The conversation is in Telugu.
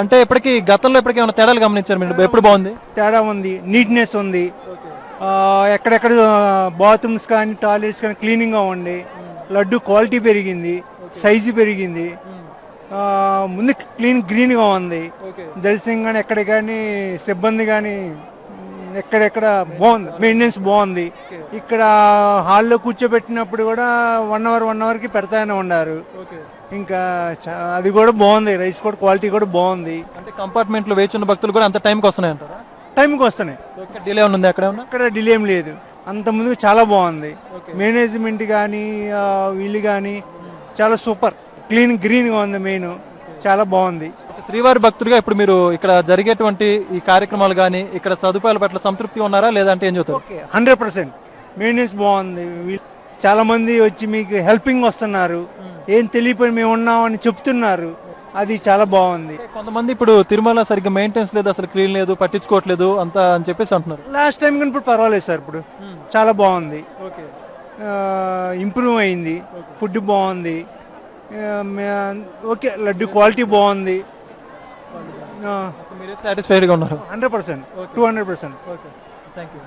అంటే ఇప్పటికి గతంలో ఇప్పటికి ఏమైనా తేడాలు గమనించారు మీరు? ఎప్పుడు బాగుంది? తేడా ఉంది. నీట్నెస్ ఉంది. ఎక్కడెక్కడ బాత్రూమ్స్ కానీ టాయిలెట్స్ కానీ క్లీనింగ్గా ఉంది లడ్డు క్వాలిటీ పెరిగింది. సైజు పెరిగింది. ముందు క్లీన్ గ్రీన్గా ఉంది. దర్శనం కానీ ఎక్కడ కానీ సిబ్బంది కానీ ఎక్కడెక్కడ బాగుంది? మెయింటెనెన్స్ బాగుంది. ఇక్కడ హాల్లో కూర్చోబెట్టినప్పుడు కూడా వన్ అవర్ వన్ అవర్కి పెడతానే ఉన్నారు. ఇంకా అది కూడా బాగుంది. రైస్ కూడా క్వాలిటీ కూడా బాగుంది. అంటే కంపార్ట్మెంట్లో వేచి ఉన్న భక్తులు కూడా అంత టైంకి వస్తున్నాయి. అంటారా టైంకి వస్తున్నాయి డిలే ఉంది అక్కడ అక్కడ డిలే ఏం లేదు. అంత ముందు చాలా బాగుంది. మేనేజ్మెంట్ కానీ వీళ్ళు కానీ చాలా సూపర్. క్లీన్ గ్రీన్గా ఉంది మెయిన్. చాలా బాగుంది. శ్రీవారి భక్తుడిగా ఇప్పుడు మీరు ఇక్కడ జరిగేటువంటి ఈ కార్యక్రమాలు కానీ ఇక్కడ సదుపాయాల పట్ల సంతృప్తి ఉన్నారా లేదంటే ఏం చెబుతారు? Okay hundred percent. మెయింటెనెన్స్ బాగుంది. చాలా మంది వచ్చి మీకు హెల్పింగ్ వస్తున్నారు. ఏం తెలియపోయి మేము ఉన్నామని చెప్తున్నారు. అది చాలా బాగుంది. కొంతమంది ఇప్పుడు తిరుమల సరిగ్గా మెయింటెనెన్స్ లేదు అసలు క్లీన్ లేదు పట్టించుకోవట్లేదు అంతా అని చెప్పేసి అంటున్నారు. లాస్ట్ టైం కానీ ఇప్పుడు పర్వాలేదు సార్ ఇప్పుడు. చాలా బాగుంది. ఇంప్రూవ్ అయింది. ఫుడ్ బాగుంది. ఓకే లడ్డు క్వాలిటీ బాగుంది. మీరే సాటిస్ఫైడ్గా ఉన్నారు. Hundred percent two hundred percent. Okay thank you